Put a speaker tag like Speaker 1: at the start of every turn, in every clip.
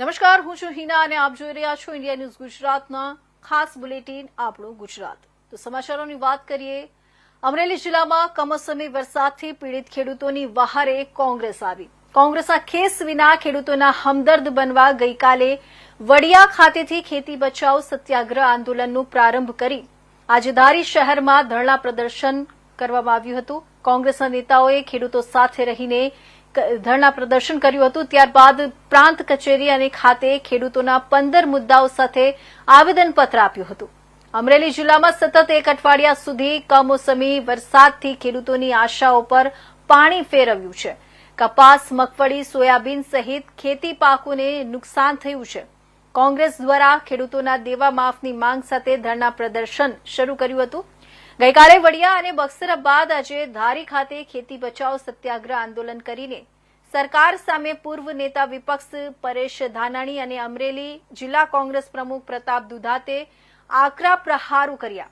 Speaker 1: નમસ્કાર, હું છું હિના અને આપ જોઈ રહ્યા છો ઇન્ડિયા ન્યૂઝ ગુજરાતના ખાસ બુલેટિન આપણું ગુજરાત. તો સમાચારોની વાત કરીએ, અમરેલી જિલ્લામાં કમોસમી વરસાદથી પીડિત ખેડૂતોની વહારે કોંગ્રેસ આવી. કોંગ્રેસના ખેસ વિના ખેડૂતોના હમદર્દ બનવા ગઈકાલે વડિયા ખાતેથી ખેતી બચાવ સત્યાગ્રહ આંદોલનનો પ્રારંભ કરી. આજે ધારી શહેરમાં ધરણા પ્રદર્શન કરવામાં આવ્યું હતું. કોંગ્રેસના નેતાઓએ ખેડૂતો સાથે રહીને ધરણા પ્રદર્શન કર્યું હતું. ત્યારબાદ પ્રાંત કચેરી અને ખાતે ખેડૂતોના પંદર મુદ્દાઓ સાથે આવેદનપત્ર આપ્યું હતું. અમરેલી જિલ્લામાં સતત એક અઠવાડિયા સુધી કમોસમી વરસાદથી ખેડૂતોની આશાઓ પર પાણી ફેરવ્યું છે. કપાસ, મગફળી, સોયાબીન સહિત ખેતી પાકોને નુકસાન થયું છે. કોંગ્રેસ દ્વારા ખેડૂતોના દેવા માફની માંગ સાથે ધરણા પ્રદર્શન શરૂ કર્યું હતું. ગઈકાલે વડિયા અને બક્સર બાદ આજે ધારી ખાતે ખેતી બચાવ સત્યાગ્રહ આંદોલન કરીને સરકાર સામે પૂર્વ નેતા વિપક્ષ પરેશ ધાનાણી અને અમરેલી જિલ્લા કોંગ્રેસ પ્રમુખ પ્રતાપ દુધાતે આકરા પ્રહારો કર્યા.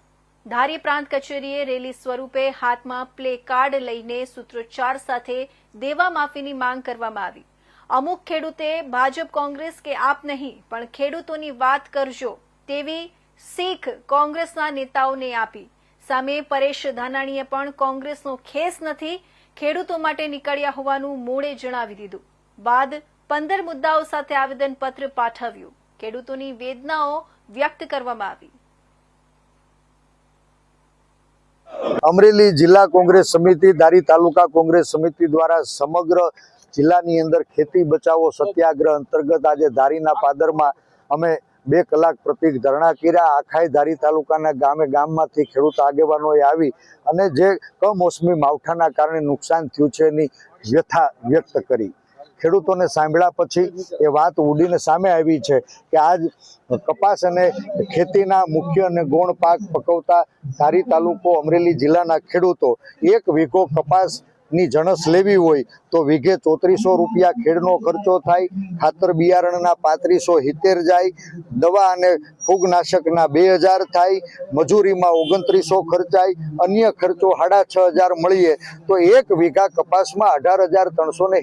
Speaker 1: ધારી પ્રાંત કચેરીએ રેલી સ્વરૂપે હાથમાં પ્લે કાર્ડ લઈને સૂત્રોચ્ચાર સાથે દેવા માફીની માંગ કરવામાં આવી. અમુક ખેડૂતે ભાજપ કોંગ્રેસ કે આપ નહીં, પણ ખેડૂતોની વાત કરજો તેવી શીખ કોંગ્રેસના નેતાઓને આપી. સામે પરેશ ધાનાણીએ પણ કોંગ્રેસનો ખેસ નથી, ખેડૂતો માટે નીકળ્યા હોવાનું મોડે જણાવી દીધું. બાદ પંદર મુદ્દાઓ સાથે આવેદનપત્ર પાઠવ્યું. ખેડૂતોની વેદનાઓ વ્યક્ત કરવામાં આવી.
Speaker 2: અમરેલી જિલ્લા કોંગ્રેસ સમિતિ, ધારી તાલુકા કોંગ્રેસ સમિતિ દ્વારા સમગ્ર જિલ્લાની અંદર ખેતી બચાવો સત્યાગ્રહ અંતર્ગત આજે ધારીના પાદરમાં અમે બે કલાક પ્રતિક ધરણા કર્યા. આખાઈ ધારી તાલુકાના ગામે ગામમાંથી ખેડૂત આગેવાનોએ આવી અને જે કમોસમી માવઠાના કારણે નુકસાન થયું છે એની વ્યથા વ્યક્ત કરી. ખેડૂતોને સાંભળ્યા પછી એ વાત ઉડીને સામે આવી છે કે આજ કપાસ અને ખેતીના મુખ્ય અને ગૌણ પાક પકવતા ધારી તાલુકો અમરેલી જિલ્લાના ખેડૂતો એક વીઘો કપાસની જણસ લેવી હોય તો વીઘે ચોત્રીસો રૂપિયા ખેડનો ખર્ચો થાય, ખાતર બિયારણના પાંત્રીસો હિતેર જાય, દવા અને ફૂગનાશકના બે હજાર થાય, મજૂરીમાં ઓગણત્રીસો ખર્ચાય, અન્ય ખર્ચો સાડા છ હજાર મળીએ. તો એક વીઘા કપાસમાં અઢાર હજાર ત્રણસો ને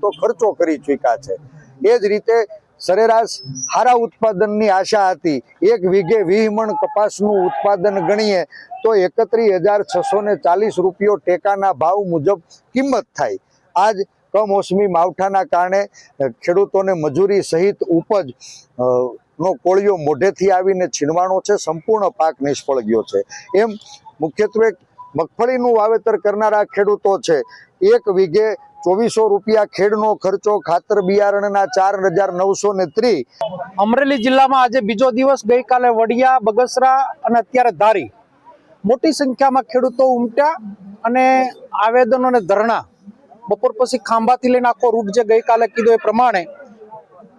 Speaker 2: તો ખર્ચો કરી ચૂક્યા છે. એ જ રીતે સરેરાશ સારા ઉત્પાદનની આશા હતી. એક વીઘે વીસ મણ કપાસનું ઉત્પાદન ગણીએ તો એકત્રીસ હજાર છસો ને ચાલીસ રૂપિયો ટેકાના ભાવ મુજબ કિંમત થાય. આજ કમોસમી માવઠાના કારણે ખેડૂતોને મજૂરી સહિત ઉપજ નો કોળિયો મોઢેથી આવીને છીનવાનો છે, સંપૂર્ણ પાક નિષ્ફળ ગયો છે. એમ મુખ્યત્વે મગફળીનું વાવેતર કરનારા ખેડૂતો છે. એક વીઘે ચોવીસો રૂપિયા ખેડનો ખર્ચો ખાતર બિયારણના ચાર હજાર નવસો ને ત્રીસ
Speaker 3: અમરેલી જિલ્લામાં આજે બીજો દિવસ ગઈકાલે વડિયા, બગસરા અને અત્યારે ધારી. મોટી સંખ્યામાં ખેડૂતો ઉમટ્યા અને આવેદનો અને ધરણા. બપોર પછી ખાંભાથી લઈને આખો રૂટ જે ગઈકાલે કીધું એ પ્રમાણે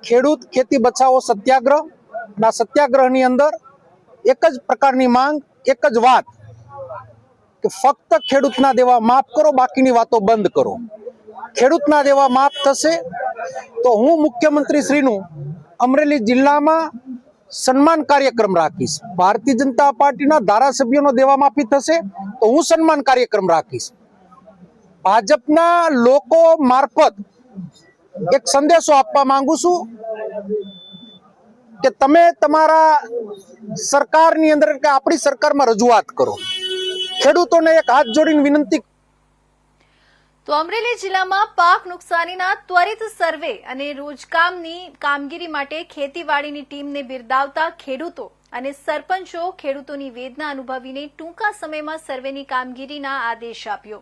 Speaker 3: ખેડૂત ખેતી બચાવો સત્યાગ્રહ ના સત્યાગ્રહની અંદર એક જ પ્રકારની માંગ, એક જ વાત કે ફક્ત ખેડૂતના દેવા માફ કરો, બાકીની વાતો બંધ કરો. ખેડૂતના દેવા માફ થશે, તો હું મુખ્યમંત્રી શ્રીનું અમરેલી જિલ્લામાં સન્માન કાર્યક્રમ રાખીશ. ભારતીય જનતા પાર્ટીના ધારાસભ્યોનો દેવા માફી થશે, તો હું સન્માન કાર્યક્રમ રાખીશ. ભાજપના લોકો મારફત એક સંદેશો આપવા માંગુ છું કે તમે તમારા સરકારની અંદર, કે આપણી સરકારમાં રજૂઆત કરો. ખેડૂતોને એક હાથ જોડીને વિનંતી
Speaker 1: તો અમરેલી જિલ્લામાં પાક નુકસાનીના ત્વરિત સર્વે અને રોજકામની કામગીરી માટે ખેતીવાડીની ટીમને બિરદાવતા ખેડૂતો અને સરપંચો ખેડૂતોની વેદના અનુભવીને ટૂંકા સમયમાં સર્વેની કામગીરીના આદેશ આપ્યો.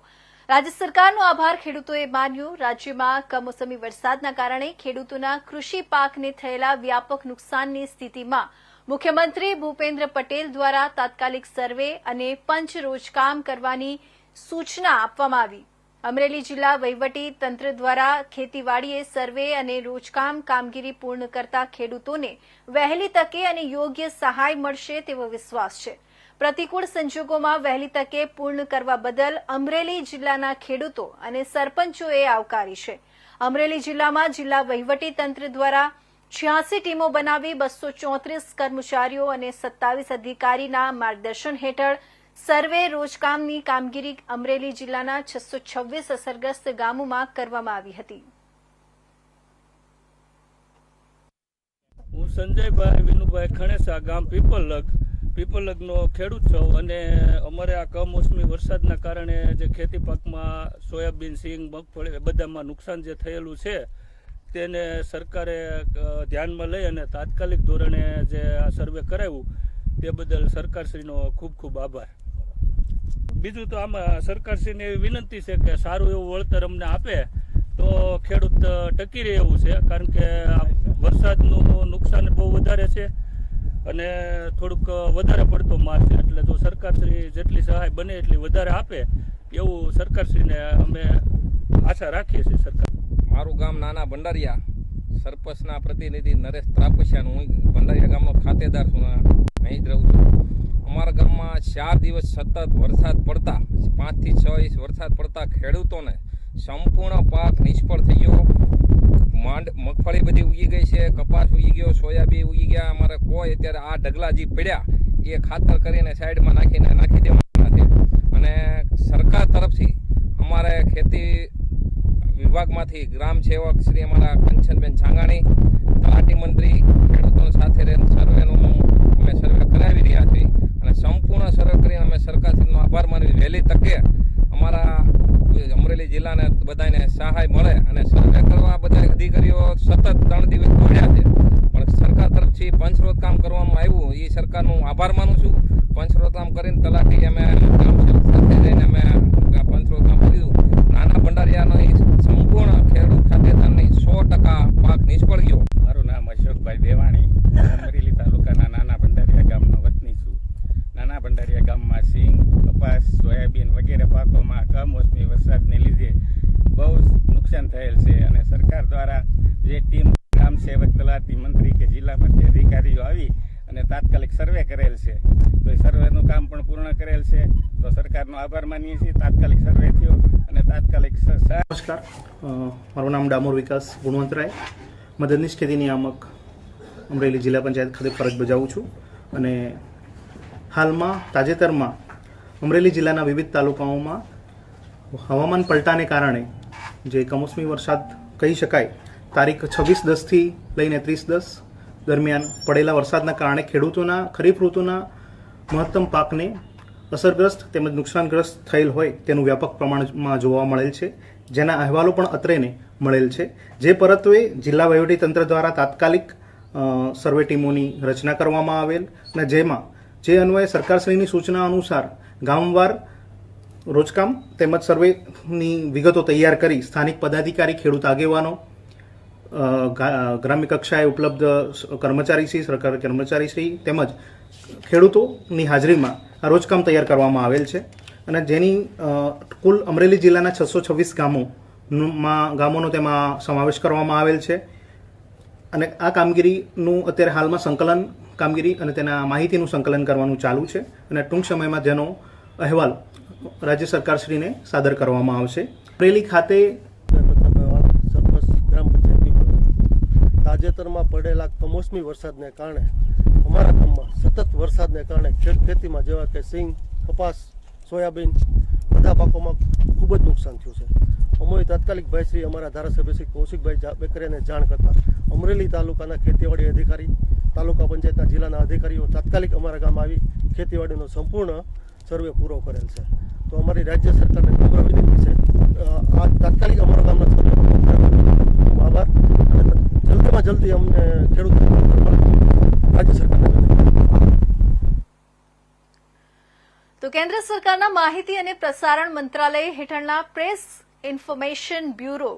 Speaker 1: રાજ્ય સરકારનો આભાર ખેડૂતોએ માન્યો. રાજ્યમાં કમોસમી વરસાદના કારણે ખેડૂતોના કૃષિ પાકને થયેલા વ્યાપક નુકસાનની સ્થિતિમાં મુખ્યમંત્રી ભૂપેન્દ્ર પટેલ દ્વારા તાત્કાલિક સર્વે અને પંચ રોજકામ કરવાની સૂચના આપવામાં આવી. અમરેલી જિલ્લા વહીવટી તંત્ર દ્વારા ખેતીવાડીએ સર્વે અને રોજકામ કામગીરી પૂર્ણ કરતા ખેડૂતોને વહેલી તકે અને યોગ્ય સહાય મળશે તેવો વિશ્વાસ છે. પ્રતિકૂળ સંજોગોમાં વહેલી તકે પૂર્ણ કરવા બદલ અમરેલી જિલ્લાના ખેડૂતો અને સરપંચોએ આવકારી છે. અમરેલી જિલ્લામાં જિલ્લા વહીવટી તંત્ર દ્વારા છ્યાસી ટીમો બનાવી બસો કર્મચારીઓ અને સત્તાવીસ અધિકારીના માર્ગદર્શન હેઠળ સર્વે રોજકામની કામગીરી અમરેલી જિલ્લાના છસો છવ્વીસ અસરગ્રસ્ત ગામોમાં કરવામાં આવી હતી.
Speaker 4: હું સંજયભાઈ વિનુભાઈ ખણેસા, ગામ પીપલગ પીપલગનો ખેડૂત છું અને અમારે આ કમોસમી વરસાદના કારણે જે ખેતી પાકમાં સોયાબીન, સિંગ, મગફળી એ બધામાં નુકસાન જે થયેલું છે, તેને સરકારે ધ્યાનમાં લઈ અને તાત્કાલિક ધોરણે જે આ સર્વે કરાવ્યું, તે બદલ સરકારશ્રીનો ખૂબ ખૂબ આભાર. બીજું તો આમાં સરકારશ્રીને એવી વિનંતી છે કે સારું એવું વળતર અમને આપે, તો ખેડૂત ટકી રહે એવું છે, કારણ કે વરસાદનું નુકસાન બહુ વધારે છે અને થોડુંક વધારે પડતો માર છે. એટલે જો સરકારશ્રી જેટલી સહાય બને એટલી વધારે આપે, એવું સરકારશ્રીને અમે આશા રાખીએ છીએ સરકાર.
Speaker 5: મારું ગામ નાના ભંડારિયા, સરપંચના પ્રતિનિધિ નરેશ ત્રાપસિયાનું હું ભંડારિયા ગામનો ખાતેદાર છું અહીં જ રહું છું. અમારા ગામમાં ચાર દિવસ સતત વરસાદ પડતા, પાંચથી છ ઇંચ વરસાદ પડતા ખેડૂતોને સંપૂર્ણ પાક નિષ્ફળ થઈ ગયો. માંડ, મગફળી બધી ઉગી ગઈ છે, કપાસ ઉગી ગયો, સોયાબીન ઉગી ગયા. અમારે કોઈ અત્યારે આ ઢગલા જે પડ્યા, એ ખાતર કરીને સાઈડમાં નાખીને, નાખી દેવાના છે. અને સરકાર તરફથી અમારે ખેતી વિભાગમાંથી ગ્રામ સેવક શ્રી અમારા કંચનબેન છાંગાણી, તલાટી મંત્રી, ખેડૂતો સાથે રહીને સર્વેનું અમે સર્વે કરાવી રહ્યા છીએ. અને સંપૂર્ણ સરળ કરીને અમે સરકારશ્રીનો આભાર માની વહેલી તકે અમારા અમરેલી જિલ્લાને બધાને સહાય મળે અને સર્વે કરવા બધા અધિકારીઓ સતત ત્રણ દિવસ દોડ્યા છે. પણ સરકાર તરફથી પંચરોત કામ કરવામાં આવ્યું, એ સરકારનું આભાર માનું છું. પંચરોત કામ કરીને તલાટી અમે સાથે જઈને અમે આ પંચરોજ કામ કર્યું. નાના ભંડારિયાનો એ સંપૂર્ણ ખેડૂત ખાતેદારની સો ટકા પાક નિષ્ફળ ગયો.
Speaker 6: મારું નામ અશોકભાઈ દેવાણી હું અમરેલી તાલુકાના નાના ભંડારિયા ગામનો વતની છું નાના ભંડારિયા ગામમાં સિંગ કપાસ સોયાબીન વગેરે પાકોમાં કમોસમી વરસાદને લીધે બહુ જ નુકસાન થયેલ છે અને સરકાર દ્વારા જે ટીમ ગ્રામ સેવક તલાટી મંત્રી કે જિલ્લા મધ્ય અધિકારીઓ આવી અને તાત્કાલિક સર્વે કરેલ છે તો એ સર્વેનું કામ પણ પૂર્ણ કરેલ છે તો સરકારનો આભાર માનીએ છીએ. તાત્કાલિક સર્વે અને તાત્કાલિક
Speaker 7: નમસ્કાર. મારું નામ ડામોર વિકાસ ગુણવંતરાય. મદદનીશ ખેતી નિયામક અમરેલી જિલ્લા પંચાયત ખાતે ફરજ બજાવું છું અને હાલમાં તાજેતરમાં અમરેલી જિલ્લાના વિવિધ તાલુકાઓમાં હવામાન પલટાને કારણે જે કમોસમી વરસાદ કહી શકાય, તારીખ છવ્વીસ દસથી લઈને ત્રીસ દસ દરમિયાન પડેલા વરસાદના કારણે ખેડૂતોના, ખરીફ ઋતુના મહત્તમ પાકને અસરગ્રસ્ત તેમજ નુકસાનગ્રસ્ત થયેલ હોય તેનું વ્યાપક પ્રમાણમાં જોવા મળેલ છે. જેના અહેવાલો પણ અત્રેને મળેલ છે. જે પરત્વે જિલ્લા વહીવટીતંત્ર દ્વારા તાત્કાલિક સર્વે ટીમોની રચના કરવામાં આવેલ અને જેમાં જે અન્વયે સરકારશ્રીની સૂચના અનુસાર ગામવાર રોજકામ તેમજ સર્વેની વિગતો તૈયાર કરી સ્થાનિક પદાધિકારી, ખેડૂત આગેવાનો ગ્રામ્ય કક્ષાએ ઉપલબ્ધ કર્મચારીશ્રી સરકારી કર્મચારીશ્રી તેમજ ખેડૂતોની હાજરીમાં આ રોજકામ તૈયાર કરવામાં આવેલ છે અને જેની કુલ અમરેલી જિલ્લાના છસો છવ્વીસ ગામોમાં, ગામોનો તેમાં સમાવેશ કરવામાં આવેલ છે. અને આ કામગીરીનું અત્યારે હાલમાં સંકલન કામગીરી અને તેના માહિતીનું સંકલન કરવાનું ચાલુ છે અને ટૂંક સમયમાં જેનો અહેવાલ રાજ્ય સરકારશ્રીને સાદર કરવામાં આવશે. અમરેલી ખાતે
Speaker 8: તાજેતરમાં પડેલા કમોસમી વરસાદને કારણે અમારા ગામમાં સતત વરસાદને કારણે ખેત ખેતીમાં જેવા કે સિંગ, કપાસ, સોયાબીન બધા પાકોમાં ખૂબ જ નુકસાન થયું છે. અમોએ તાત્કાલિક ભાઈ શ્રી અમારા ધારાસભ્ય શ્રી કૌશિકભાઈ બેકરેને જાણ કરતા અમરેલી તાલુકાના ખેતીવાડી અધિકારી, તાલુકા પંચાયતના જિલ્લાના અધિકારીઓ તાત્કાલિક અમારા ગામ આવી ખેતીવાડીનો સંપૂર્ણ સર્વે પૂરો કરેલ છે. તો અમારી રાજ્ય સરકારને નમ્ર વિનંતી છે. આ તાત્કાલિક અમારા ગામના સર્વે આભાર. અને જલ્દીમાં જલ્દી અમને ખેડૂત રાજ્ય સરકાર
Speaker 1: તો કેન્દ્ર સરકારના માહિતી અને પ્રસારણ મંત્રાલય હેઠળના press information bureau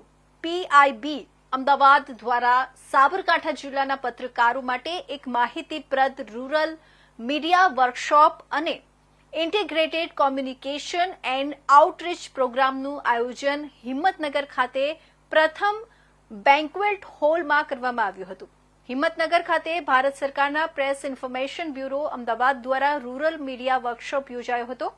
Speaker 1: PIB Ahmedabad દ્વારા સાબરકાંઠા જિલ્લાના પત્રકારો માટે એક માહિતીપ્રદ રૂરલ મીડિયા વર્કશોપ અને ઇન્ટિગ્રેટેડ કોમ્યુનિકેશન એન્ડ આઉટરીચ પ્રોગ્રામનું આયોજન હિંમતનગર ખાતે પ્રથમ બેન્ક્વેટ હોલમાં કરવામાં આવ્યું હતું. હિંમતનગર ખાતે ભારત સરકારના પ્રેસ ઇન્ફોર્મેશન બ્યુરો અમદાવાદ દ્વારા રૂરલ મીડિયા વર્કશોપ યોજાયો હતો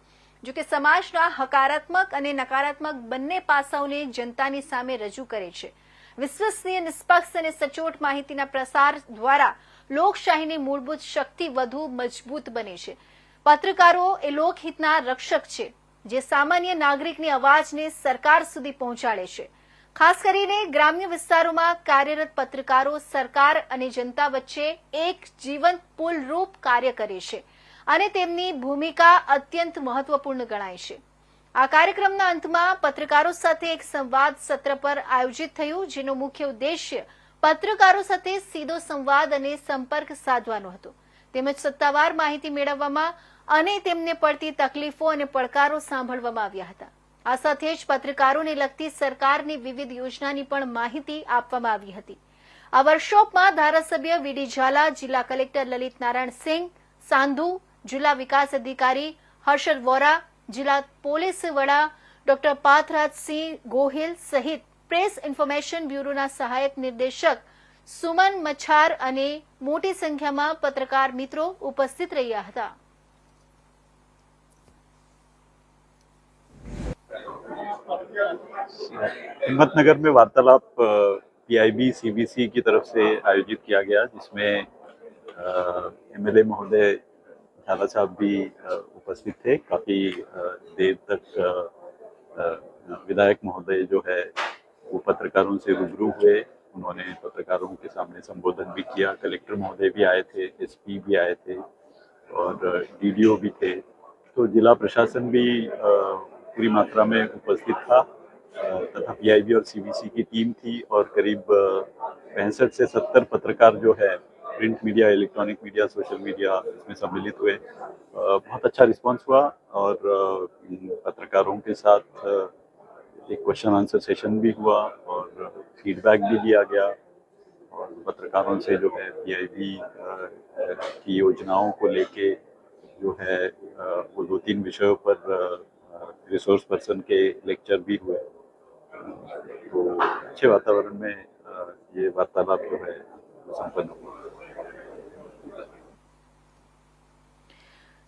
Speaker 1: જો કે સમાજના હકારાત્મક અને નકારાત્મક બંને પાસાઓને જનતાની સામે રજૂ કરે છે. વિશ્વસનીય, નિષ્પક્ષ અને સચોટ માહિતીના પ્રસાર દ્વારા લોકશાહીની મૂળભૂત શક્તિ વધુ મજબૂત બને છે. પત્રકારો એ લોકહિતના રક્ષક છે, જે સામાન્ય નાગરિકની અવાજને સરકાર સુધી પહોંચાડે છે. ખાસ કરીને ગ્રામ્ય વિસ્તારોમાં કાર્યરત પત્રકારો, સરકાર અને જનતા વચ્ચે એક જીવંત પુલ રૂપ કાર્ય કરે છે અને તેમની ભૂમિકા અત્યંત મહત્વપૂર્ણ ગણાય છે. આ કાર્યક્રમના અંતમાં પત્રકારો સાથે એક સંવાદ સત્ર પર આયોજિત થયું, જેનો મુખ્ય ઉદ્દેશ્ય પત્રકારો સાથે સીધો સંવાદ અને સંપર્ક સાધવાનો હતો. તેમજ સત્તાવાર માહિતી મેળવવામાં અને તેમને પડતી તકલીફો અને પડકારો સાંભળવામાં આવ્યા હતા. આ સાથે જ પત્રકારોને લગતી સરકારની વિવિધ યોજનાની પણ માહિતી આપવામાં આવી હતી. આ વર્કશોપમાં ધારાસભ્ય વીડી ઝાલા, જિલ્લા કલેક્ટર લલિત નારાયણ સિંહ સાંધુ, જિલ્લા વિકાસ અધિકારી હર્ષદ વોરા, જિલ્લા પોલીસ વડા ડોક્ટર પાથરાજસિંહ ગોહિલ સહિત પ્રેસ ઇન્ફોર્મેશન બ્યુરોના સહાયક નિર્દેશક સુમન મચ્છાર અને મોટી સંખ્યામાં પત્રકાર મિત્રો ઉપસ્થિત રહ્યા હતા.
Speaker 9: हिम्मतनगर में वार्तालाप पीआईबी सीबीसी की तरफ़ से आयोजित किया गया, जिसमें एमएलए महोदय झाला साहब भी उपस्थित थे। काफ़ी देर तक विधायक महोदय जो है, वो पत्रकारों से रूबरू हुए। उन्होंने पत्रकारों के सामने संबोधन भी किया। कलेक्टर महोदय भी आए थे एसपी भी आए थे और डीडीओ भी थे। तो जिला प्रशासन भी पूरी मात्रा में उपस्थित था तथा पीआईबी और सीबीसी की टीम थी और करीब पैंसठ से सत्तर पत्रकार जो है, print media, electronic media, social media, इसमें सम्मिलित हुए। बहुत अच्छा रिस्पांस हुआ और पत्रकारों के साथ एक क्वेश्चन आंसर सेशन भी हुआ और फीडबैक भी दिया गया। और पत्रकारों से जो है पीआईबी की योजनाओं को लेके जो है वो दो तीन विषयों पर रिसोर्स पर्सन के लेक्चर भी हुए तो अच्छे वातावरण में अ, ये वार्तालाप जो है वो संपन्न हुआ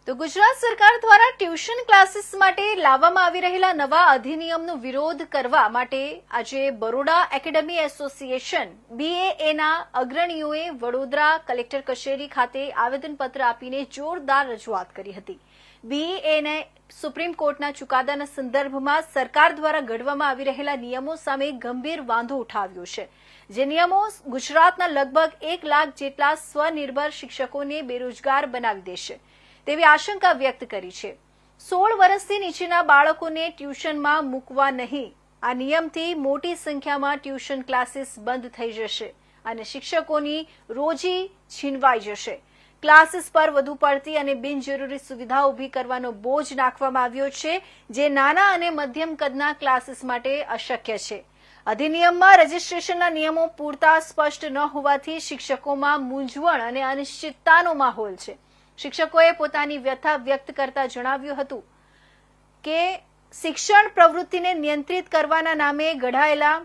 Speaker 1: તો ગુજરાત સરકાર દ્વારા ટ્યુશન ક્લાસીસ માટે લાવવામાં આવી રહેલા નવા અધિનિયમનો વિરોધ કરવા માટે આજે બરોડા એકેડમી એસોસિએશન બીએએના અગ્રણીઓએ વડોદરા કલેક્ટર કચેરી ખાતે આવેદનપત્ર આપીને જોરદાર રજૂઆત કરી હતી બીએને સુપ્રીમ કોર્ટના ચુકાદાના સંદર્ભમાં સરકાર દ્વારા ઘડવામાં આવી રહેલા નિયમો સામે ગંભીર વાંધો ઉઠાવ્યો છે. જે નિયમો ગુજરાતના લગભગ એક લાખ જેટલા સ્વનિર્ભર શિક્ષકોને બેરોજગાર બનાવી દેશે તેવી આશંકા વ્યક્ત કરી છે. સોળ વર્ષથી નીચેના બાળકોને ટ્યુશનમાં મૂકવા નહીં. આ નિયમથી મોટી સંખ્યામાં ટ્યુશન ક્લાસીસ બંધ થઈ જશે અને શિક્ષકોની રોજી છીનવાઈ જશે. ક્લાસીસ પર વધુ પડતી અને બિનજરૂરી સુવિધા ઊભી કરવાનો બોજ નાખવામાં આવ્યો છે, જે નાના અને મધ્યમ કદના ક્લાસીસ માટે અશક્ય છે. અધિનિયમમાં રજીસ્ટ્રેશનના નિયમો પૂરતા સ્પષ્ટ ન હોવાથી શિક્ષકોમાં મૂંઝવણ અને અનિશ્ચિતતાનો માહોલ છે. શિક્ષકોએ પોતાની વ્યથા વ્યક્ત કરતા જણાવ્યું હતું કે, શિક્ષણ પ્રવૃત્તિને નિયંત્રિત કરવાના નામે ઘડાયેલા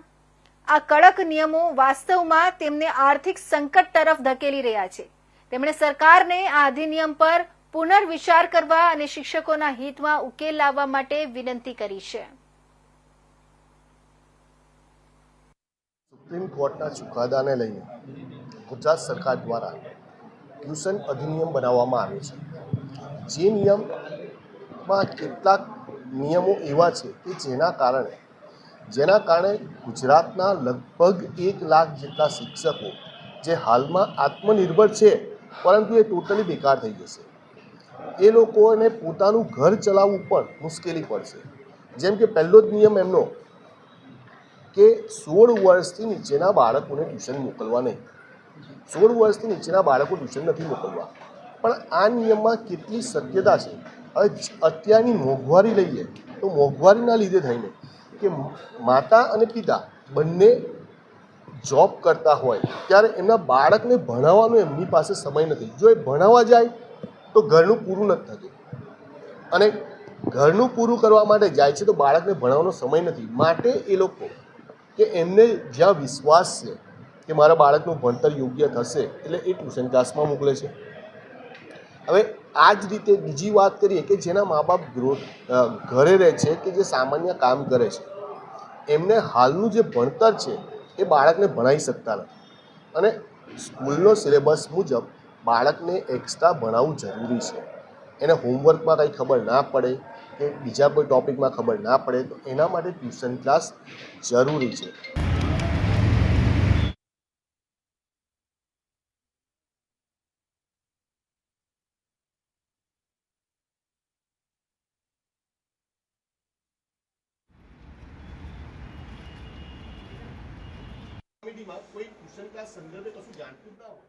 Speaker 1: આ કડક નિયમો વાસ્તવમાં તેમને આર્થિક સંકટ તરફ ધકેલી રહ્યા છે. તેમણે સરકારને આ અધિનિયમ પર પુનર્વિચાર કરવા અને શિક્ષકોના હિતમાં ઉકેલ લાવવા માટે વિનંતી કરી છે.
Speaker 10: સુપ્રીમ કોર્ટના ચુકાદાને લઈને ગુજરાત સરકાર દ્વારા ટ્યુશન અધિનિયમ બનાવવામાં આવ્યો છે. જે નિયમમાં કેટલાક નિયમો એવા છે કે જેના કારણે જેના કારણે ગુજરાતના લગભગ એક લાખ જેટલા શિક્ષકો જે હાલમાં આત્મનિર્ભર છે પરંતુ એ ટોટલી બેકાર થઈ જશે. એ લોકોને પોતાનું ઘર ચલાવવું પણ મુશ્કેલી પડશે. જેમ કે પહેલો જ નિયમ એમનો કે સોળ વર્ષથી નીચેના બાળકોને ટ્યુશન મોકલવા નહીં. સોળ વર્ષથી નીચેના બાળકો ટ્યુશન નથી મોકલવા. પણ આ નિયમમાં કેટલી શક્યતા છે? અત્યારની મોંઘવારી લઈએ તો મોંઘવારીના લીધે થઈને કે માતા અને પિતા બંને જોબ કરતા હોય, ત્યારે એમના બાળકને ભણાવવાનો એમની પાસે સમય નથી. જો એ ભણાવવા જાય, તો ઘરનું પૂરું નથી થતું. અને ઘરનું પૂરું કરવા માટે જાય છે, તો બાળકને ભણાવવાનો સમય નથી. માટે એ લોકો કે એમને જ્યાં વિશ્વાસ છે કે મારા બાળકનું ભણતર યોગ્ય થશે, એટલે એ ટ્યુશન ક્લાસમાં મોકલે છે. હવે આ જ રીતે બીજી વાત કરીએ કે જેના મા બાપ ઘરે રહે છે કે જે સામાન્ય કામ કરે છે, એમને હાલનું જે ભણતર છે એ બાળકને ભણાવી શકતા નથી. અને સ્કૂલનો સિલેબસ મુજબ બાળકને એક્સ્ટ્રા ભણાવવું જરૂરી છે. એને હોમવર્કમાં કંઈ ખબર ના પડે
Speaker 8: કે બીજા કોઈ ટૉપિકમાં ખબર ના પડે તો એના માટે ટ્યુશન ક્લાસ જરૂરી છે. કોઈ ટ્યુશન સંદર્ભે કશું જાણતું ના હોય.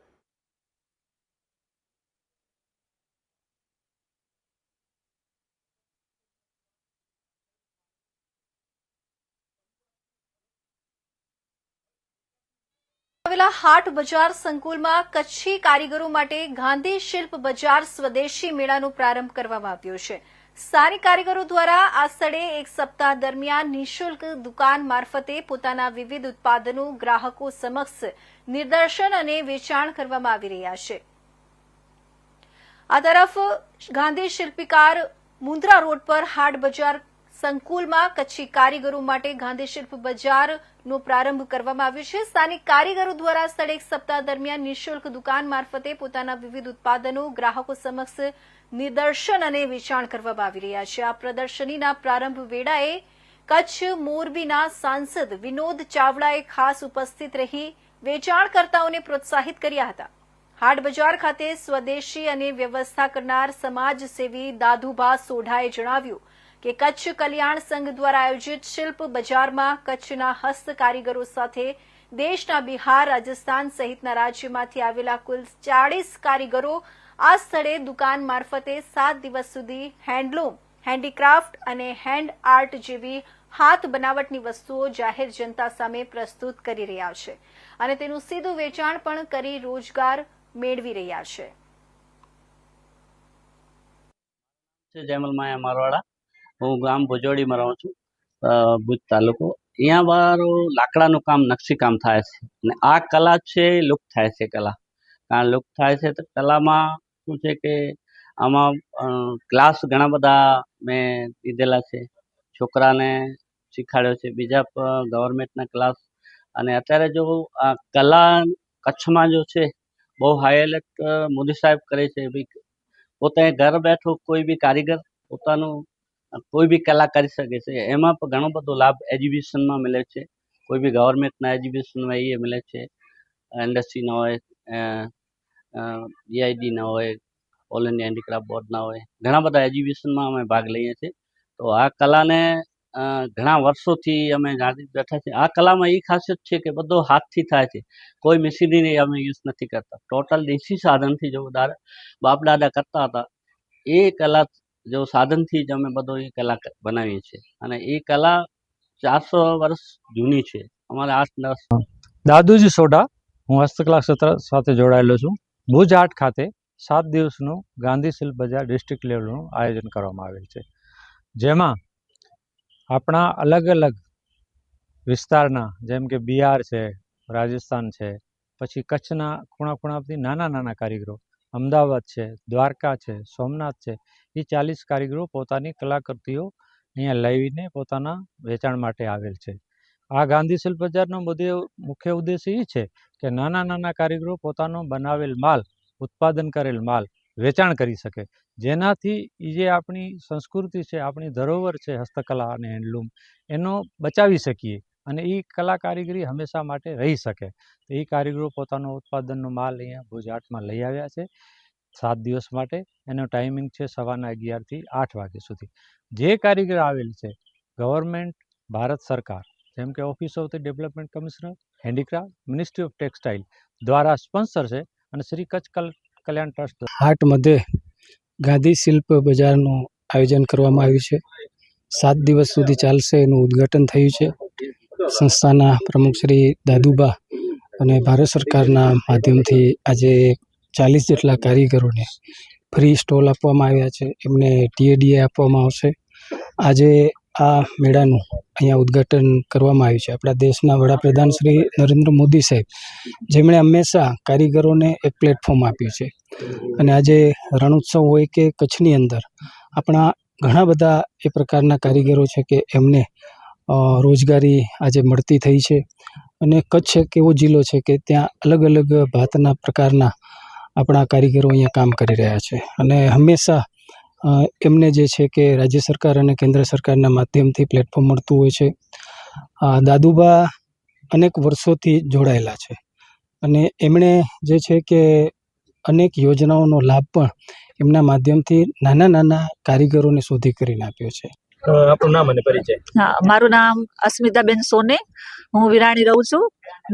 Speaker 1: આવેલા હાટ બજાર સંકુલમાં કચ્છી કારીગરો માટે ગાંધી શિલ્પ બજાર સ્વદેશી મેળાનો પ્રારંભ કરવામાં આવ્યો છે. સ્થાનિક કારીગરો દ્વારા આ સ્થળે એક સપ્તાહ દરમિયાન નિઃશુલ્ક દુકાન મારફતે પોતાના વિવિધ ઉત્પાદનો ગ્રાહકો સમક્ષ નિદર્શન અને વેચાણ કરવામાં આવી રહ્યા છે. આ તરફ ગાંધી શિલ્પીકાર મુન્દ્રા રોડ પર હાટ બજાર સંકુલમાં કચ્છી કારીગરો માટે ગાંધી શિલ્પ બજારનો પ્રારંભ કરવામાં આવ્યો છે. સ્થાનિક કારીગરો દ્વારા સ્થળે એક સપ્તાહ દરમિયાન નિઃશુલ્ક દુકાન મારફતે પોતાના વિવિધ ઉત્પાદનો ગ્રાહકો સમક્ષ નિદર્શન અને વેચાણ કરવામાં આવી રહ્યા છે. આ પ્રદર્શનીના પ્રારંભ વેળાએ કચ્છ મોરબીના સાંસદ વિનોદ ચાવડાએ ખાસ ઉપસ્થિત રહી વેચાણકર્તાઓને પ્રોત્સાહિત કર્યા હતા. હાટ બજાર ખાતે સ્વદેશી અને વ્યવસ્થા કરનાર સમાજસેવી દાદુભા સોઢાએ જણાવ્યું કે કચ્છ કલ્યાણ સંઘ દ્વારા આયોજિત શિલ્પ બજારમાં કચ્છના હસ્ત કારીગરો સાથે દેશના બિહાર, રાજસ્થાન સહિતના રાજ્યમાંથી આવેલા કુલ ચાળીસ કારીગરો આ સ્થળે દુકાન મારફતે સાત દિવસ સુધી હેન્ડલૂમ હેન્ડીક્રાફ્ટ અને હેન્ડ આર્ટ જેવી હાથ બનાવટની વસ્તુઓ જાહેર જનતા સામે પ્રસ્તુત કરી રહ્યા છે અને તેનું સીધું વેચાણ પણ કરી રોજગાર મેળવી રહ્યા છે.
Speaker 11: જયમલ માયા મારવાડા. હું ગામ ભુજોડીમાં રહું છું. ભુજ તાલુકો. અહીંયા મારું લાકડાનું કામ નકશી કામ થાય છે. અને આ કલા છે, લુપ્ત થાય છે કલા. કારણ લુપ્ત થાય છે તો કલામાં શું છે કે આમાં ક્લાસ ઘણા બધા મેં લીધેલા છે. છોકરાને શીખવાડ્યો છે. બીજા ગવર્મેન્ટના ક્લાસ અને અત્યારે જો આ કલા કચ્છમાં જો છે, બહુ હાઈલાઇટ મોદી સાહેબ કરે છે. બી પોતે ઘર બેઠો કોઈ બી કારીગર પોતાનું કોઈ બી કલા કરી શકે છે. એમાં પણ ઘણો બધો લાભ એજ્યુકેશનમાં મળે છે. કોઈ બી ગવર્મેન્ટના એજ્યુકેશનમાં એ મળે છે. ઇન્ડસ્ટ્રીના હોય જીઆઈડીના હોય ઓલ ઇન્ડિયા હેન્ડીક્રાફ્ટ બોર્ડના હોય, ઘણા બધા એજ્યુકેશનમાં અમે ભાગ લઈએ છીએ. તો આ કલાને ઘણા વર્ષોથી અમે જાણી બેઠા છીએ. આ કલામાં એ ખાસિયત છે કે બધો હાથથી થાય છે. કોઈ મશીનરી અમે યુઝ નથી કરતા. ટોટલ દેશી સાધનથી જો દાદા બાપ દાદા કરતા હતા, એ કલા જો સાધનથી જ અમે બધો એ કલા બનાવીએ છીએ. અને એ કલા ચારસો વર્ષ જૂની છે. અમારે આઠ દસ
Speaker 12: દાદુજી સોઢા, હું હસ્તકલા ક્ષેત્ર સાથે જોડાયેલો છું. ભુજ આર્ટ ખાતે સાત દિવસનું ગાંધી શિલ્પ બજાર ડિસ્ટ્રિક્ટ લેવલનું આયોજન કરવામાં આવેલ છે. જેમાં આપણા અલગ અલગ વિસ્તારના, જેમ કે બિહાર છે, રાજસ્થાન છે, પછી કચ્છના ખૂણા ખૂણાથી નાના નાના કારીગરો, અમદાવાદ છે, દ્વારકા છે, સોમનાથ છે, એ ચાલીસ કારીગરો પોતાની કલાકૃતિઓ અહીંયા લાવીને પોતાના વેચાણ માટે આવેલ છે. આ ગાંધી શિલ્પ બજારનો મુખ્ય ઉદ્દેશ એ છે કે નાના નાના કારીગરો પોતાનો બનાવેલ માલ, ઉત્પાદન કરેલ માલ વેચાણ કરી શકે. જેનાથી એ જે આપણી સંસ્કૃતિ છે, આપણી ધરોહર છે, હસ્તકલા અને હેન્ડલૂમ, એનો બચાવી શકીએ અને એ કલા કારીગરી હંમેશા માટે રહી શકે. તો એ કારીગરો પોતાનો ઉત્પાદનનો માલ અહીંયા ભુજ લઈ આવ્યા છે સાત દિવસ માટે. એનો ટાઈમિંગ છે સવારના અગિયારથી આઠ વાગ્યા સુધી. જે કારીગર આવેલ છે, ગવર્મેન્ટ, ભારત સરકાર જેમ કે office of the development commissioner handicraft ministry of textile દ્વારા સ્પોન્સર છે અને શ્રી કચ્છ કલ્યાણ ટ્રસ્ટ
Speaker 13: હાટ મધ્યે ગાંધી શિલ્પ બજારનું આયોજન કરવામાં આવ્યું છે. સાત દિવસ સુધી ચાલશે એનું ઉદ્ઘાટન થયું છે. સંસ્થાના પ્રમુખ શ્રી દાદુબા અને ભારત સરકારના માધ્યમથી આજે ચાલીસ જેટલા કારીગરોને ફ્રી સ્ટોલ આપવામાં આવ્યા છે. એમને ટીએડીએ આપવામાં આવશે. આજે આ મેળાનું અહીંયા ઉદ્ઘાટન કરવામાં આવ્યું છે. આપણા દેશના વડાપ્રધાન શ્રી નરેન્દ્ર મોદી સાહેબ, જેમણે હંમેશા કારીગરોને એક પ્લેટફોર્મ આપ્યું છે. અને આજે રણોત્સવ હોય કે કચ્છની અંદર, આપણા ઘણા બધા એ પ્રકારના કારીગરો છે કે એમને રોજગારી આજે મળતી થઈ છે. અને કચ્છ એક એવો જિલ્લો છે કે ત્યાં અલગ અલગ ભાતના પ્રકારના આપણા કારીગરો અહીંયા કામ કરી રહ્યા છે. અને હંમેશા એમને જે છે કે રાજ્ય સરકાર અને કેન્દ્ર સરકારના માધ્યમથી પ્લેટફોર્મ મળતું હોય છે. દાદુબા અનેક વર્ષોથી જોડાયેલા છે. અને એમણે જે છે કે અનેક યોજનાઓનો લાભ પણ એમના માધ્યમથી નાના નાના કારીગરોને શોધી કરીને આપ્યો છે.
Speaker 3: આપણું નામ અને પરિચય?
Speaker 14: હા મારું નામ અસ્મિતાબેન સોને. હું વિરાણી રહું છું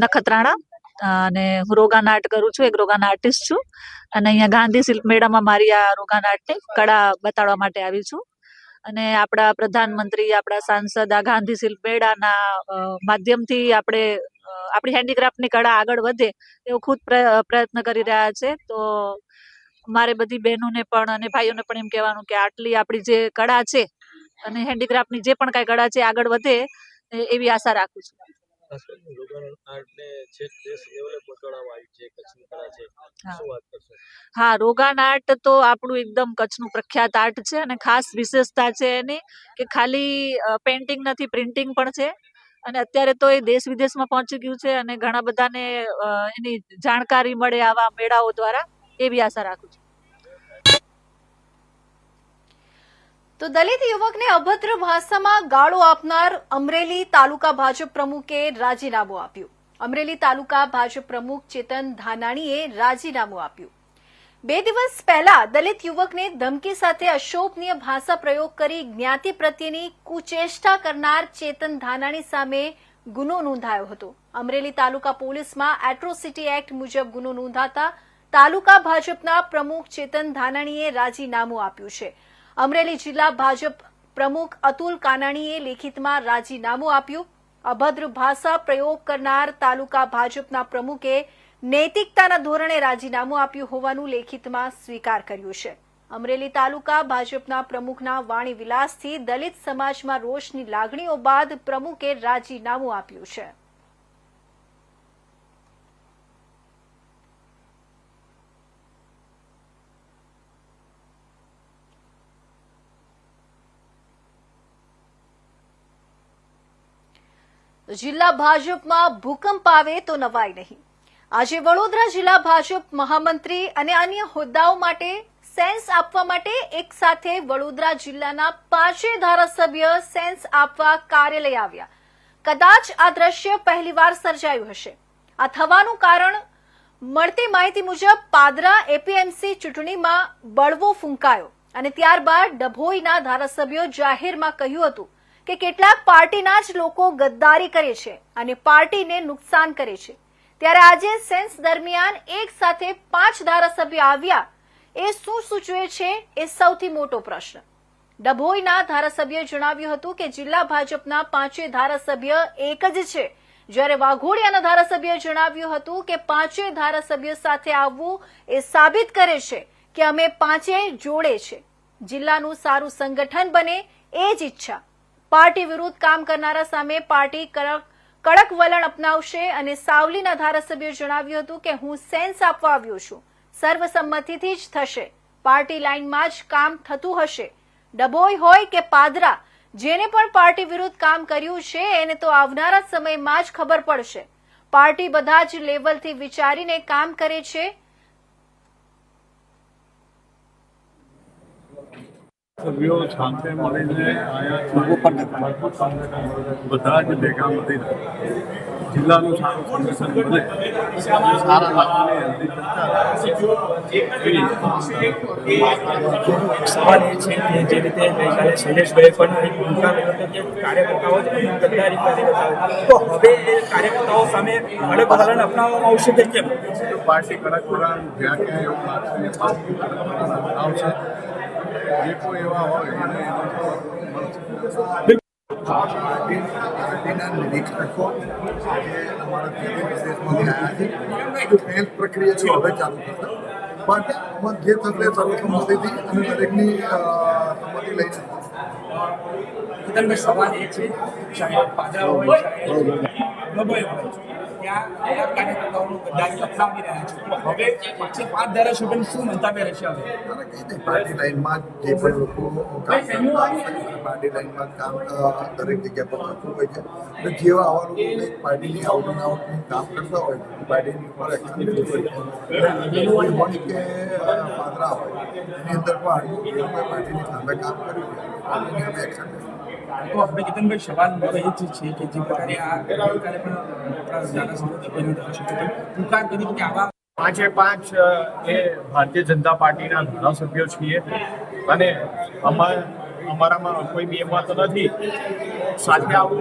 Speaker 14: નખત્રાણા. અને હું રોગાન આર્ટ કરું છું, એક રોગાન આર્ટિસ્ટ છું. અને અહીંયા ગાંધી શિલ્પ મેળામાં મારી આ રોગાન આર્ટની કળા બતાડવા માટે આવી છું. અને આપણા પ્રધાનમંત્રી, આપણા સાંસદ આ ગાંધી શિલ્પ મેળાના માધ્યમથી આપણે આપણી હેન્ડીક્રાફ્ટની કળા આગળ વધે એવો ખુદ પ્ર- પ્રયત્ન કરી રહ્યા છે. તો મારે બધી બહેનોને પણ અને ભાઈઓને પણ એમ કહેવાનું કે આટલી આપણી જે કળા છે અને હેન્ડીક્રાફ્ટની જે પણ કાંઈ કળા છે આગળ વધે એવી આશા રાખું છું. હા. રોગાન આર્ટ તો આપણું એકદમ કચ્છનું પ્રખ્યાત આર્ટ છે અને ખાસ વિશેષતા છે એની કે ખાલી પેઇન્ટિંગ નથી પ્રિન્ટિંગ પણ છે. અને અત્યારે તો એ દેશ વિદેશમાં પહોંચી ગયું છે અને ઘણા બધાને એની જાણકારી મળે આવા મેળાઓ દ્વારા એવી આશા રાખું છું.
Speaker 1: તો દલિત યુવકને અભદ્ર ભાષામાં ગાળો આપનાર અમરેલી તાલુકા ભાજપ પ્રમુખે રાજીનામું આપ્યું. અમરેલી તાલુકા ભાજપ પ્રમુખ ચેતન ધાનાણીએ રાજીનામું આપ્યું. બે દિવસ પહેલા દલિત યુવકને ધમકી સાથે અશોભનીય ભાષા પ્રયોગ કરી જ્ઞાતિ પ્રત્યેની કુચેષ્ટા કરનાર ચેતન ધાનાણી સામે ગુનો નોંધાયો હતો. અમરેલી તાલુકા પોલીસમાં એટ્રોસિટી એક્ટ મુજબ ગુનો નોંધાતા તાલુકા ભાજપના પ્રમુખ ચેતન ધાનાણીએ રાજીનામું આપ્યું છે. અમરેલી જિલ્લા ભાજપ પ્રમુખ અતુલ કાનાણીએ લેખિતમાં રાજીનામું આપ્યું. અભદ્ર ભાષા પ્રયોગ કરનાર તાલુકા ભાજપના પ્રમુખે નૈતિકતાના ધોરણે રાજીનામું આપ્યું હોવાનું લેખિતમાં સ્વીકાર કર્યું છે. અમરેલી તાલુકા ભાજપના પ્રમુખના વાણી વિલાસથી દલિત સમાજમાં રોષની લાગણીઓ બાદ પ્રમુખે રાજીનામું આપ્યું છે. જિલ્લા ભાજપમાં ભૂકંપ આવે તો નવાય નહીં. આજે વડોદરા જિલ્લા ભાજપ મહામંત્રી અને અન્ય હોદ્દાઓ માટે સેન્સ આપવા માટે એક સાથે વડોદરા જિલ્લાના પાંચેય ધારાસભ્ય સેન્સ આપવા કાર્યાલય આવ્યા. કદાચ આ દ્રશ્ય પહેલીવાર સર્જાયું હશે. આ થવાનું કારણ મળતી માહિતી મુજબ પાદરા એપીએમસી ચૂંટણીમાં બળવો ફૂંકાયો અને ત્યારબાદ ડભોઈના ધારાસભ્યો જાહેરમાં કહ્યું હતું કે કેટલાક પાર્ટીના જ લોકો ગદ્દારી કરે છે અને પાર્ટીને નુકસાન કરે છે. ત્યારે આજે સેન્સ દરમિયાન એક સાથે પાંચ ધારાસભ્ય આવ્યા. એ શું સૂચવે છે એ સૌથી મોટો પ્રશ્ન. ડભોઈના ધારાસભ્યએ જણાવ્યું હતું કે જિલ્લા ભાજપના પાંચેય ધારાસભ્ય એક જ છે. જ્યારે વાઘોડિયાના ધારાસભ્યએ જણાવ્યું હતું કે પાંચેય ધારાસભ્ય સાથે આવવું એ સાબિત કરે છે કે અમે પાંચેય જોડે છે. જિલ્લાનું સારું સંગઠન બને એ જ ઈચ્છા. પાર્ટી વિરુદ્ધ કામ કરનારા સામે પાર્ટી કડક વલણ અપનાવશે અને સાવલીના ધારાસભ્યો જણાવ્યું હતું કે હું સેન્સ આપવા આવ્યો છું. સર્વસંમતિથી જ થશે. પાર્ટી લાઇનમાં જ કામ થતું હશે. ડભોઈ હોય કે પાદરા, જેને પણ પાર્ટી વિરુદ્ધ કામ કર્યું છે, એને તો આવનારા સમયમાં જ ખબર પડશે. પાર્ટી બધા જ લેવલથી વિચારીને કામ કરે છે
Speaker 15: સભ્યો સાથે મળીને આયા બધા જ ભેગા મળીને જિલ્લાનું સારું સંગઠન બને. સારા લાવવાની
Speaker 16: સવાલ એ છે કે જે રીતે ગઈકાલે શૈલેષભાઈ પણ એક ભૂમિકા કે કાર્યકર્તાઓ જ ગદ્દારી કરી બતાવે. તો હવે એ કાર્યકર્તાઓ સામે અલગ વલણ અપનાવવામાં આવશે કે કેમ?
Speaker 15: પાર્ટી કડક વલણ જ્યાં ક્યાં એવું લાગશે. જે એવા હોય એને
Speaker 17: પાર્ટીના નિરીક્ષકો આજે અમારા પ્રક્રિયા છે હવે ચાલુ થશે પણ જે થશે સર્વસંમતિથી અમે દરેકની સંમતિ લઈને
Speaker 16: પોતાનો સવાલ એ છે ચાહે પાદરા હોય ચાહે ડભોઈ હોય ત્યાં કયા કાર્યકર્તાઓનું ગદ્દારી રહ્યા છે હવે
Speaker 17: પાર્ટી લાઈનમાં જે પાર્ટી લાઈનમાં કામ દરેક જગ્યા પર હોય છે અને જેવા આવા પાર્ટીની આઉટની આઉટની કામ કરતા હોય પાર્ટીની ઉપર હોય અંદર પણ પાર્ટીની સામે કામ કર્યું છે એક્શન
Speaker 16: તો આપણે કેતનભાઈ સવાલ મારો એ જ છે કે જે પ્રકારે આ ગઈકાલે પણ આપણા કરી કે આવા
Speaker 18: પાંચે પાંચ એ ભારતીય જનતા પાર્ટીના ધારાસભ્યો છીએ. અને અમાર અમારામાં કોઈ બી એમાં તો નથી. સાથે આવું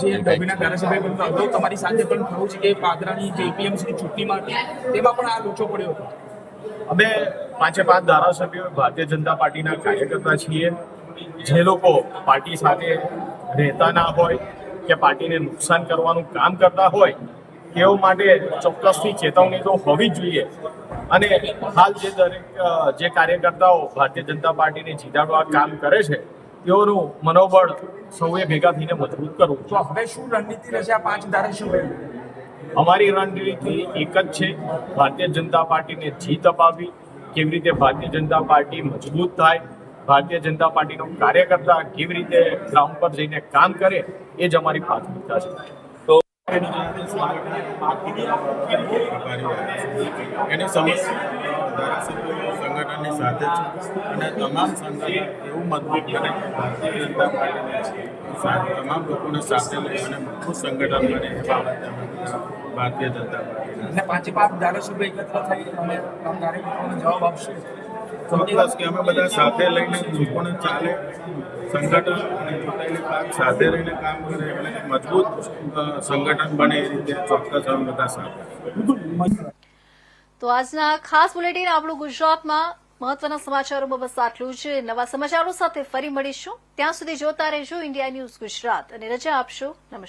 Speaker 16: જે ડભીના ધારાસભ્ય પણ અગાઉ તમારી સાથે પણ થયું છે કે પાદરાની જે એપીએમસીની ચૂંટણીમાં માટે તેમાં પણ આ લોચો પડ્યો હતો?
Speaker 18: અમે પાંચે પાંચ ધારાસભ્યો ભારતીય જનતા પાર્ટીના કાર્યકર્તા છીએ. જે લોકો પાર્ટી સાથે રહેતા ના હોય કે પાર્ટીને નુકસાન કરવાનું કામ કરતા હોય તેઓ માટે ચોક્કસથી ચેતવણી તો હોવી જ જોઈએ. અને હાલ જે દરેક જે કાર્યકર્તાઓ ભારતીય જનતા પાર્ટીને જીતાડવા કામ કરે છે તેઓનું મનોબળ સૌએ ભેગા થઈને મજબૂત કરવું
Speaker 16: તો હવે શું રણનીતિ રહેશે આ પાંચ ધારાસભ્યો?
Speaker 18: અમારી રણનીતિ એક જ છે. ભારતીય જનતા પાર્ટીને જીત અપાવવી કેવી રીતે ભારતીય જનતા પાર્ટી મજબૂત થાય, ભારતીય જનતા પાર્ટીનો કાર્યકર્તા કેવી રીતે ગ્રાઉન્ડ પર જઈને કામ કરે, એ જ અમારી પ્રાથમિકતા છે.
Speaker 15: એની સમસ્યા ધારાસભ્યો, સંગઠનની સાથે છે અને તમામ સંગઠન એવું મજબૂત કરે ભારતીય જનતા પાર્ટીને તમામ લોકોને સાથે લઈ અને મજબૂત સંગઠન બને, એ બાબતે ભારતીય જનતા પાર્ટીના
Speaker 16: અને પાંચે પાંચ ધારાસભ્ય એકત્ર થઈ અને કાર્યકર્તાઓને જવાબ આપશે.
Speaker 15: ચોક્કસ કે અમે બધા સાથે લઈને પણ ચાલે સંગઠન અને ચૂંટાયેલી પાંખ સાથે રહીને કામ કરે એટલે મજબૂત સંગઠન બને એ રીતે ચોક્કસ અમે બધા સાથે.
Speaker 1: તો આજના ખાસ બુલેટિન આપણું ગુજરાતમાં મહત્વના સમાચારોમાં બસ આટલું જ નવા સમાચારો સાથે ફરી મળીશું. ત્યાં સુધી જોતા રહેજો ઇન્ડિયા ન્યૂઝ ગુજરાત. અને રજા આપશો. નમસ્કાર.